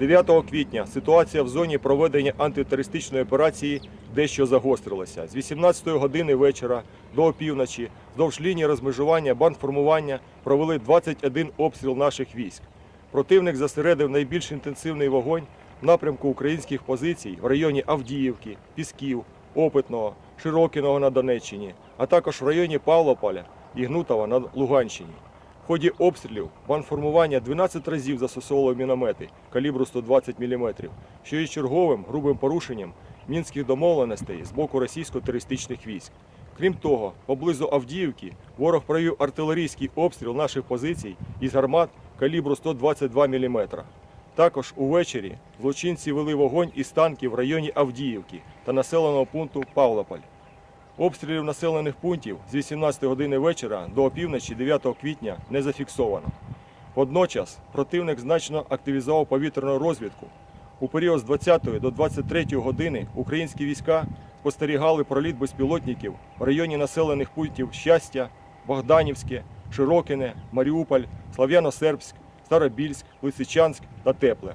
9 квітня ситуація в зоні проведення антитерористичної операції дещо загострилася. З 18 години вечора до опівночі вздовж лінії розмежування бандформування провели 21 обстріл наших військ. Противник зосередив найбільш інтенсивний вогонь в напрямку українських позицій в районі Авдіївки, Пісків, Опитного, Широкіного на Донеччині, а також в районі Павлополя і Гнутова на Луганщині. Ході обстрілів банформування 12 разів застосовувало міномети калібру 120 мм, що є черговим грубим порушенням мінських домовленостей з боку російсько-терористичних військ. Крім того, поблизу Авдіївки ворог провів артилерійський обстріл наших позицій із гармат калібру 122 мм. Також увечері злочинці вели вогонь із танків в районі Авдіївки та населеного пункту Павлополь. Обстрілів населених пунктів з 18 години вечора до опівночі 9 квітня не зафіксовано. Водночас противник значно активізував повітряну розвідку. У період з 20 до 23 години українські війська спостерігали проліт безпілотників в районі населених пунктів Щастя, Богданівське, Широкине, Маріуполь, Слав'яно-Сербськ, Старобільськ, Лисичанськ та Тепле.